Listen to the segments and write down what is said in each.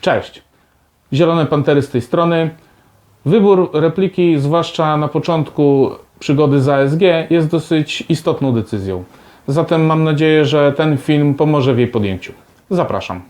Cześć. Zielone Pantery z tej strony. Wybór repliki, zwłaszcza na początku przygody z ASG, jest dosyć istotną decyzją. Zatem mam nadzieję, że ten film pomoże w jej podjęciu. Zapraszam.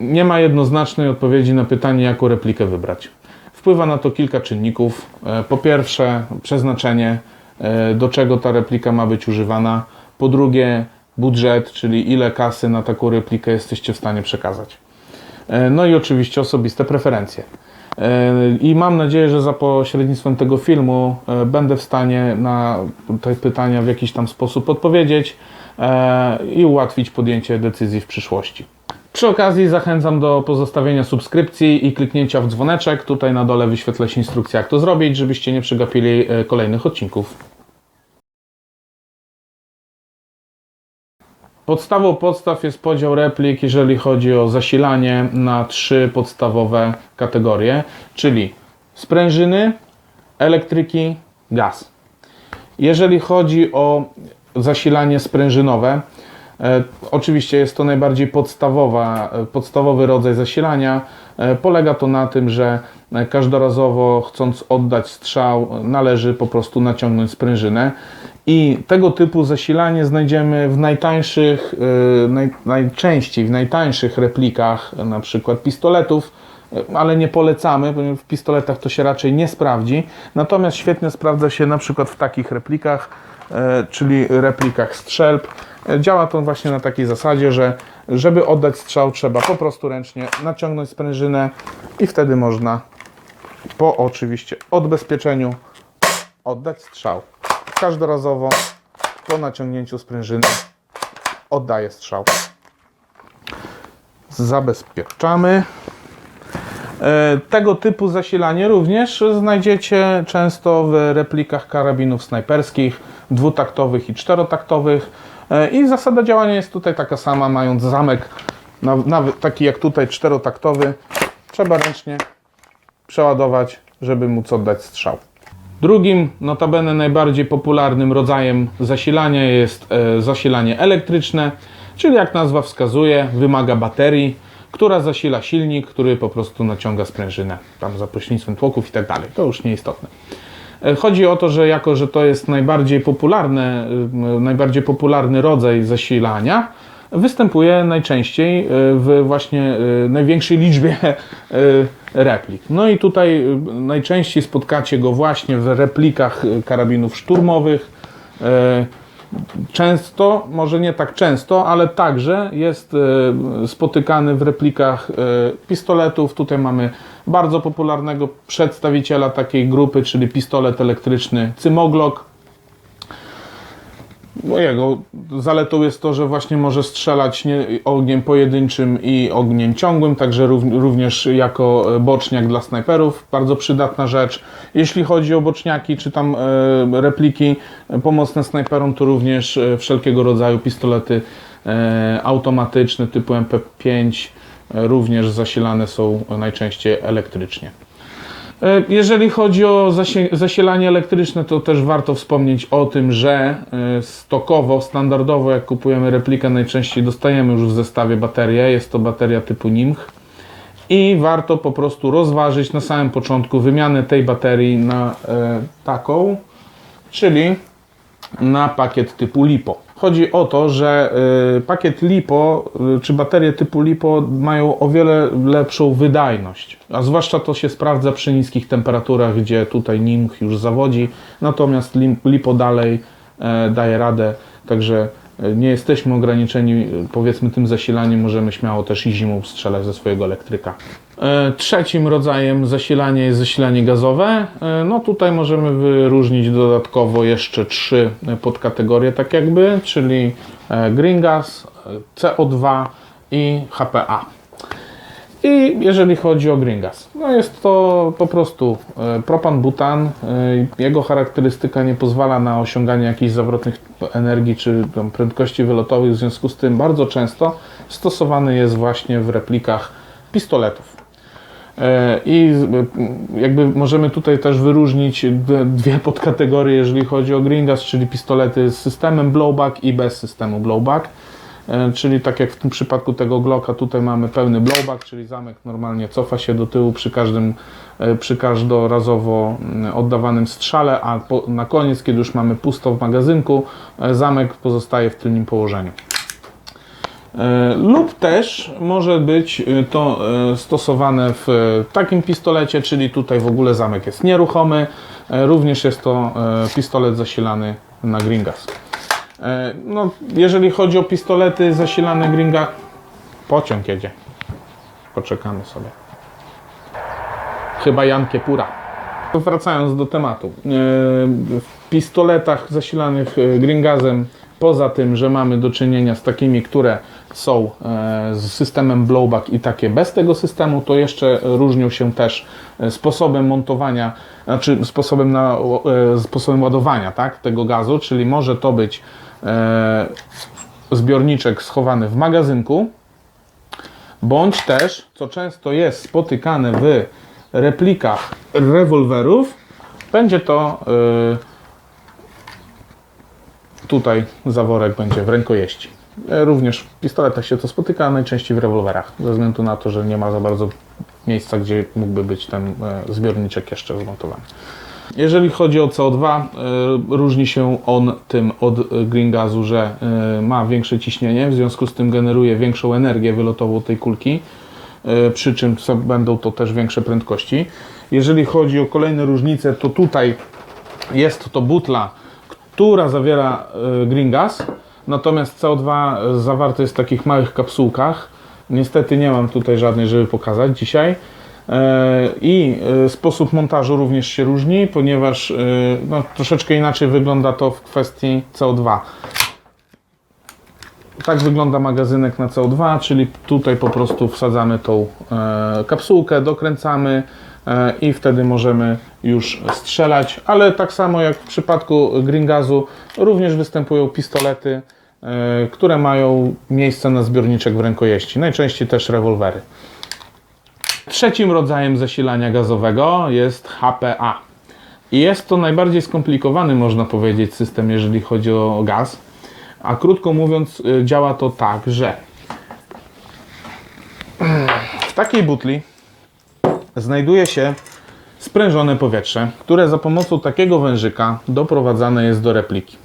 Nie ma jednoznacznej odpowiedzi na pytanie, jaką replikę wybrać. Wpływa na to kilka czynników. E, Po pierwsze, przeznaczenie, do czego ta replika ma być używana. Po drugie, budżet, czyli ile kasy na taką replikę jesteście w stanie przekazać. E, No i oczywiście osobiste preferencje. E, I mam nadzieję, że za pośrednictwem tego filmu e, będę w stanie na te pytania w jakiś tam sposób odpowiedzieć e, i ułatwić podjęcie decyzji w przyszłości. Przy okazji zachęcam do pozostawienia subskrypcji i kliknięcia w dzwoneczek. Tutaj na dole wyświetlę się instrukcja, jak to zrobić, żebyście nie przegapili e, kolejnych odcinków. Podstawą podstaw jest podział replik, jeżeli chodzi o zasilanie na trzy podstawowe kategorie, czyli sprężyny, elektryki, gaz. Jeżeli chodzi o zasilanie sprężynowe, e, oczywiście jest to najbardziej podstawowa, e, podstawowy rodzaj zasilania. E, polega to na tym, że każdorazowo chcąc oddać strzał, należy po prostu naciągnąć sprężynę. I tego typu zasilanie znajdziemy w najtańszych, e, naj, najczęściej w najtańszych replikach, na przykład pistoletów, e, ale nie polecamy, ponieważ w pistoletach to się raczej nie sprawdzi. Natomiast świetnie sprawdza się na przykład w takich replikach, e, czyli replikach strzelb. Działa to właśnie na takiej zasadzie, że żeby oddać strzał trzeba po prostu ręcznie naciągnąć sprężynę i wtedy można po oczywiście odbezpieczeniu oddać strzał. Każdorazowo po naciągnięciu sprężyny oddaję strzał. Zabezpieczamy. E, Tego typu zasilanie również znajdziecie często w replikach karabinów snajperskich, dwutaktowych i czterotaktowych. E, I zasada działania jest tutaj taka sama, mając zamek, taki jak tutaj czterotaktowy, trzeba ręcznie przeładować, żeby móc oddać strzał. Drugim, notabene najbardziej popularnym rodzajem zasilania jest e, zasilanie elektryczne, czyli jak nazwa wskazuje, wymaga baterii, która zasila silnik, który po prostu naciąga sprężynę tam za pośrednictwem tłoków i tak dalej. To już nieistotne. E, Chodzi o to, że jako, że to jest najbardziej y, najbardziej popularny rodzaj zasilania, występuje najczęściej w właśnie największej liczbie replik. No i tutaj y, najczęściej spotkacie go właśnie w replikach y, karabinów szturmowych. Y, Często, może nie tak często, ale także jest spotykany w replikach pistoletów. Tutaj mamy bardzo popularnego przedstawiciela takiej grupy, czyli pistolet elektryczny Cymoglok. Jego zaletą jest to, że właśnie może strzelać nie, ogniem pojedynczym i ogniem ciągłym, także rów- również jako boczniak dla snajperów. Bardzo przydatna rzecz. Jeśli chodzi o boczniaki czy tam e, repliki e, pomocne snajperom, to również e, wszelkiego rodzaju pistolety e, automatyczne typu MP5 e, również zasilane są najczęściej elektrycznie. E, Jeżeli chodzi o zasilanie elektryczne, to też warto wspomnieć o tym, że e, stokowo, standardowo, jak kupujemy replikę, najczęściej dostajemy już w zestawie baterię. Jest to bateria typu NIMH. I warto po prostu rozważyć na samym początku wymianę tej baterii na e, taką, czyli na pakiet typu LiPo. Chodzi o to, że y, pakiet LiPo y, czy baterie typu LiPo mają o wiele lepszą wydajność, a zwłaszcza to się sprawdza przy niskich temperaturach, gdzie tutaj NIMH już zawodzi, natomiast LiPo dalej e, daje radę, także nie jesteśmy ograniczeni powiedzmy tym zasilaniem, możemy śmiało też i zimą strzelać ze swojego elektryka. E, Trzecim rodzajem zasilania jest zasilanie gazowe. E, No tutaj możemy wyróżnić dodatkowo jeszcze trzy podkategorie, tak jakby, czyli e, green gas, e, CO2 i HPA. I jeżeli chodzi o green gas, no jest to po prostu e, propan-butan. E, Jego charakterystyka nie pozwala na osiąganie jakichś zawrotnych energii czy prędkości wylotowych, w związku z tym bardzo często stosowany jest właśnie w replikach pistoletów. E, I jakby możemy tutaj też wyróżnić dwie podkategorie, jeżeli chodzi o Gringas, czyli pistolety z systemem blowback i bez systemu blowback. E, Czyli tak jak w tym przypadku tego Glocka, tutaj mamy pełny blowback, czyli zamek normalnie cofa się do tyłu przy każdym, e, przy każdorazowo mm, oddawanym strzale, a po, na koniec, kiedy już mamy pusto w magazynku, e, zamek pozostaje w tylnym położeniu. Lub też może być to stosowane w takim pistolecie, czyli tutaj w ogóle zamek jest nieruchomy. Również jest to pistolet zasilany na Gringas. E, No, jeżeli chodzi o pistolety zasilane Gringa, pociąg jedzie. Poczekamy sobie. Chyba Jan Kiepura. Wracając do tematu. E, W pistoletach zasilanych e, Gringazem, poza tym, że mamy do czynienia z takimi, które są z systemem blowback i takie bez tego systemu, to jeszcze różnią się też sposobem montowania, znaczy sposobem, na, sposobem ładowania tak, tego gazu, czyli może to być zbiorniczek schowany w magazynku, bądź też, co często jest spotykane w replikach rewolwerów, będzie to y, tutaj zaworek będzie w rękojeści. E, Również w pistoletach się to spotyka, najczęściej w rewolwerach, ze względu na to, że nie ma za bardzo miejsca, gdzie mógłby być ten e, zbiorniczek jeszcze zmontowany. Jeżeli chodzi o CO2, y, różni się on tym od green gazu, że y, ma większe ciśnienie, w związku z tym generuje większą energię wylotową tej kulki, y, przy czym będą to też większe prędkości. Jeżeli chodzi o kolejne różnice, to tutaj jest to butla, która zawiera green gas, natomiast CO2 zawarte jest w takich małych kapsułkach. Niestety nie mam tutaj żadnej, żeby pokazać dzisiaj. E, I e, sposób montażu również się różni, ponieważ e, no, troszeczkę inaczej wygląda to w kwestii CO2. Tak wygląda magazynek na CO2, czyli tutaj po prostu wsadzamy tą kapsułkę, dokręcamy i wtedy możemy już strzelać, ale tak samo jak w przypadku green gazu również występują pistolety, które mają miejsce na zbiorniczek w rękojeści, najczęściej też rewolwery. Trzecim rodzajem zasilania gazowego jest HPA. I jest to najbardziej skomplikowany, można powiedzieć, system, jeżeli chodzi o gaz. A krótko mówiąc, y, działa to tak, że w takiej butli znajduje się sprężone powietrze, które za pomocą takiego wężyka doprowadzane jest do repliki.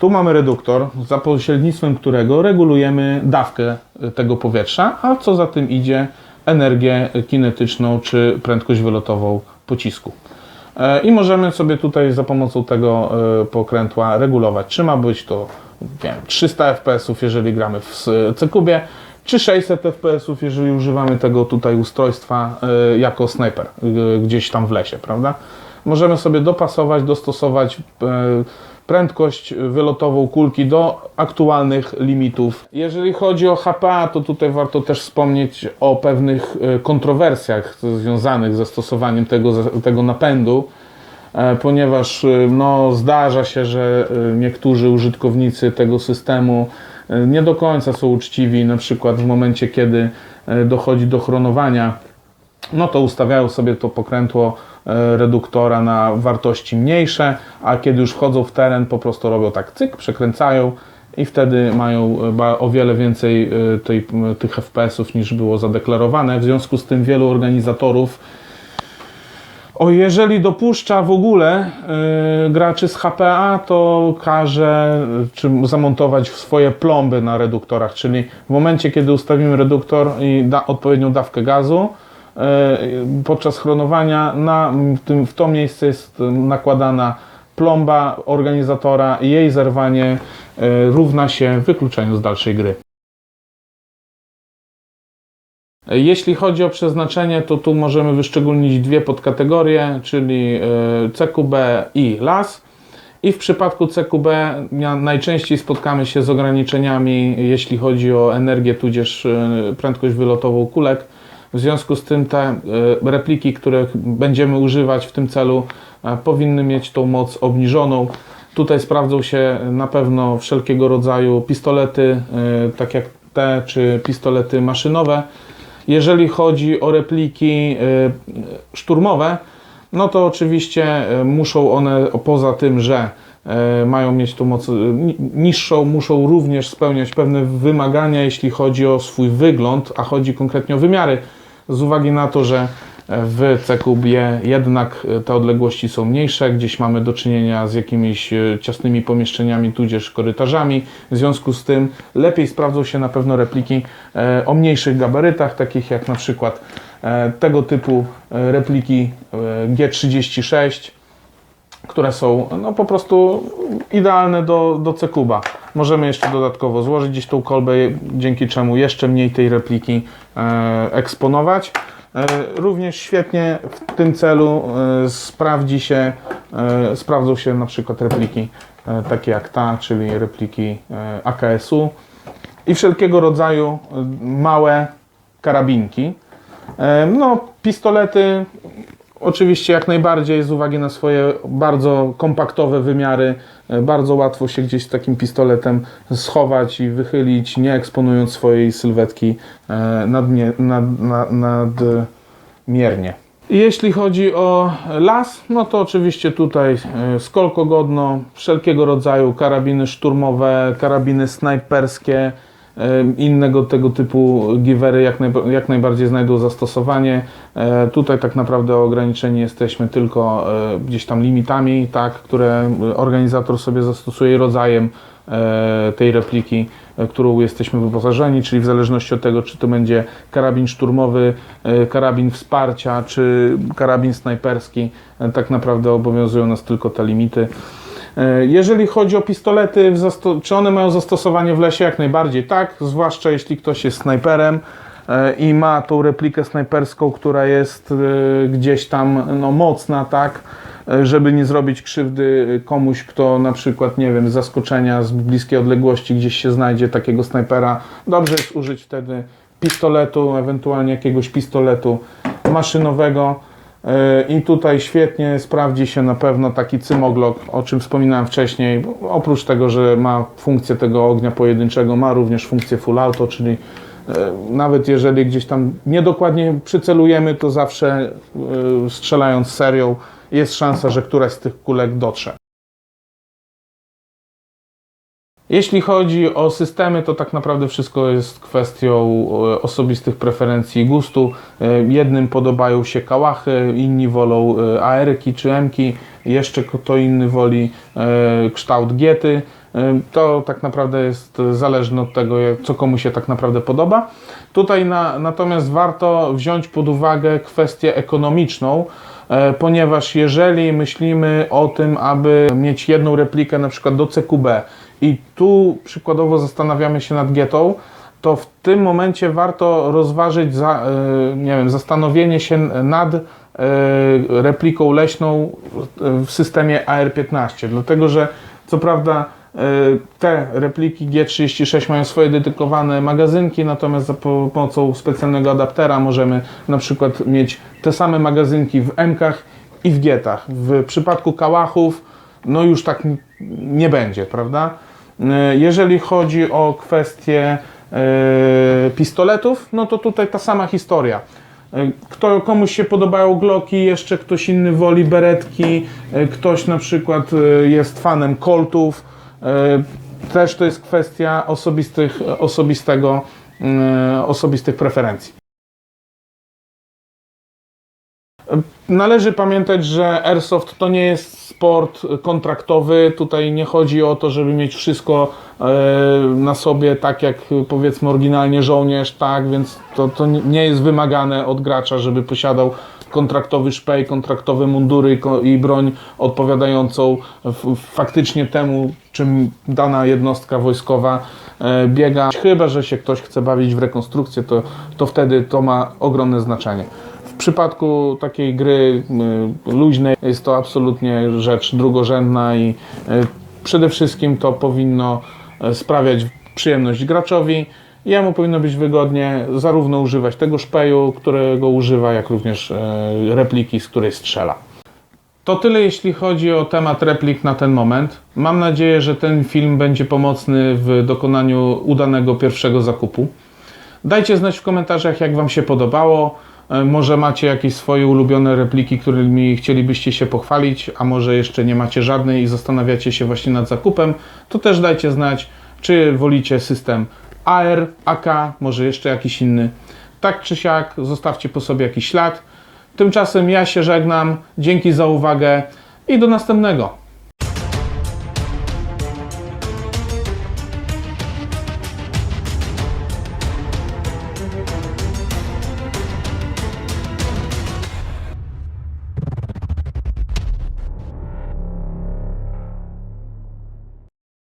Tu mamy reduktor, za pośrednictwem którego regulujemy dawkę y, tego powietrza, a co za tym idzie, energię kinetyczną czy prędkość wylotową pocisku. E, I możemy sobie tutaj za pomocą tego e, pokrętła regulować, czy ma być to wiem, 300 fps, jeżeli gramy w C-kubie, czy 600 fps, jeżeli używamy tego tutaj ustrojstwa e, jako snajper e, gdzieś tam w lesie, prawda? Możemy sobie dopasować, dostosować e, prędkość wylotową kulki do aktualnych limitów. Jeżeli chodzi o HPA, to tutaj warto też wspomnieć o pewnych e, kontrowersjach związanych ze stosowaniem tego, tego napędu, e, ponieważ e, no, zdarza się, że niektórzy użytkownicy tego systemu nie do końca są uczciwi, na przykład w momencie, kiedy dochodzi do chronowania no to ustawiają sobie to pokrętło reduktora na wartości mniejsze, a kiedy już wchodzą w teren, po prostu robią tak cyk, przekręcają i wtedy mają e, o wiele więcej e, tej, tych FPS-ów niż było zadeklarowane. W związku z tym wielu organizatorów o, jeżeli dopuszcza w ogóle y, graczy z HPA, to każe czy zamontować swoje plomby na reduktorach, czyli w momencie, kiedy ustawimy reduktor i da, odpowiednią dawkę gazu, podczas chronowania na, w, tym, w to miejsce jest nakładana plomba organizatora i jej zerwanie y, równa się wykluczeniu z dalszej gry. Jeśli chodzi o przeznaczenie, to tu możemy wyszczególnić dwie podkategorie, czyli e, CQB i LAS. I w przypadku CQB najczęściej spotkamy się z ograniczeniami, jeśli chodzi o energię, tudzież e, prędkość wylotową kulek. W związku z tym te e, repliki, które będziemy używać w tym celu, e, powinny mieć tą moc obniżoną. Tutaj sprawdzą się na pewno wszelkiego rodzaju pistolety, e, tak jak te, czy pistolety maszynowe. Jeżeli chodzi o repliki y, szturmowe, no to oczywiście y, muszą one, poza tym, że y, mają mieć tą moc y, ni- niższą, muszą również spełniać pewne wymagania, jeśli chodzi o swój wygląd, a chodzi konkretnie o wymiary, z uwagi na to, że w C-kubie jednak te odległości są mniejsze, gdzieś mamy do czynienia z jakimiś e, ciasnymi pomieszczeniami, tudzież korytarzami. W związku z tym lepiej sprawdzą się na pewno repliki e, o mniejszych gabarytach, takich jak na przykład e, tego typu repliki e, G36, które są no, po prostu idealne do, do C-kuba. Możemy jeszcze dodatkowo złożyć gdzieś tą kolbę, dzięki czemu jeszcze mniej tej repliki e, eksponować. E, Również świetnie w tym celu e, sprawdzi się, sprawdzą się na przykład repliki takie jak ta, czyli repliki AKS-u i wszelkiego rodzaju małe karabinki. No, pistolety oczywiście jak najbardziej z uwagi na swoje bardzo kompaktowe wymiary, e, bardzo łatwo się gdzieś takim pistoletem schować i wychylić, nie eksponując swojej sylwetki e, nad, nad, nadmiernie. Jeśli chodzi o las, no to oczywiście tutaj e, skolko godno, wszelkiego rodzaju karabiny szturmowe, karabiny snajperskie, e, innego tego typu giwery jak, najba- jak najbardziej znajdą zastosowanie. E, Tutaj tak naprawdę ograniczeni jesteśmy tylko e, gdzieś tam limitami, tak, które organizator sobie zastosuje rodzajem e, tej repliki, którą jesteśmy wyposażeni, czyli w zależności od tego, czy to będzie karabin szturmowy, karabin wsparcia, czy karabin snajperski, tak naprawdę obowiązują nas tylko te limity. E, Jeżeli chodzi o pistolety, czy one mają zastosowanie w lesie? Jak najbardziej tak, zwłaszcza jeśli ktoś jest snajperem e, i ma tą replikę snajperską, która jest e, gdzieś tam no, mocna, tak, żeby nie zrobić krzywdy komuś, kto na przykład, nie wiem, z zaskoczenia z bliskiej odległości gdzieś się znajdzie takiego snajpera. Dobrze jest użyć wtedy pistoletu, ewentualnie jakiegoś pistoletu maszynowego. E, I tutaj świetnie sprawdzi się na pewno taki cymoglok, o czym wspominałem wcześniej. Oprócz tego, że ma funkcję tego ognia pojedynczego, ma również funkcję full auto, czyli e, nawet jeżeli gdzieś tam niedokładnie przycelujemy, to zawsze e, strzelając serią jest szansa, że któraś z tych kulek dotrze. Jeśli chodzi o systemy, to tak naprawdę wszystko jest kwestią e, osobistych preferencji i gustu. E, Jednym podobają się kałachy, inni wolą e, AR-ki czy M-ki, jeszcze kto inny woli kształt giety. To tak naprawdę jest zależne od tego, co komu się tak naprawdę podoba. Tutaj na, natomiast warto wziąć pod uwagę kwestię ekonomiczną, ponieważ jeżeli myślimy o tym, aby mieć jedną replikę na przykład do CQB i tu przykładowo zastanawiamy się nad getą, to w tym momencie warto rozważyć za, e, nie wiem, zastanowienie się nad e, repliką leśną w systemie AR-15, dlatego że co prawda e, te repliki G36 mają swoje dedykowane magazynki, natomiast za pomocą specjalnego adaptera możemy na przykład mieć te same magazynki w M-kach i w G-tach. W przypadku kałachów no już tak nie będzie, prawda? E, Jeżeli chodzi o kwestię e, pistoletów, no to tutaj ta sama historia. E, Kto, komuś się podobają Glocki, jeszcze ktoś inny woli beretki, ktoś na przykład jest fanem Coltów. Też to jest kwestia osobistych, osobistego, osobistych preferencji. Należy pamiętać, że airsoft to nie jest sport kontraktowy. Tutaj nie chodzi o to, żeby mieć wszystko e, na sobie, tak jak powiedzmy oryginalnie żołnierz, tak, więc to, to nie jest wymagane od gracza, żeby posiadał kontraktowy szpej, kontraktowe mundury i broń odpowiadającą faktycznie temu, czym dana jednostka wojskowa e, biega. Chyba, że się ktoś chce bawić w rekonstrukcję, to, to wtedy to ma ogromne znaczenie. Przypadku takiej gry luźnej jest to absolutnie rzecz drugorzędna i y, przede wszystkim to powinno y, sprawiać przyjemność graczowi. Jemu powinno być wygodnie zarówno używać tego szpeju, którego używa, jak również y, repliki, z której strzela. To tyle jeśli chodzi o temat replik na ten moment. Mam nadzieję, że ten film będzie pomocny w dokonaniu udanego pierwszego zakupu. Dajcie znać w komentarzach, jak Wam się podobało. E, Może macie jakieś swoje ulubione repliki, którymi chcielibyście się pochwalić, a może jeszcze nie macie żadnej i zastanawiacie się właśnie nad zakupem, to też dajcie znać, czy wolicie system AR, AK, może jeszcze jakiś inny. Tak czy siak, zostawcie po sobie jakiś ślad. Tymczasem ja się żegnam. Dzięki za uwagę i do następnego.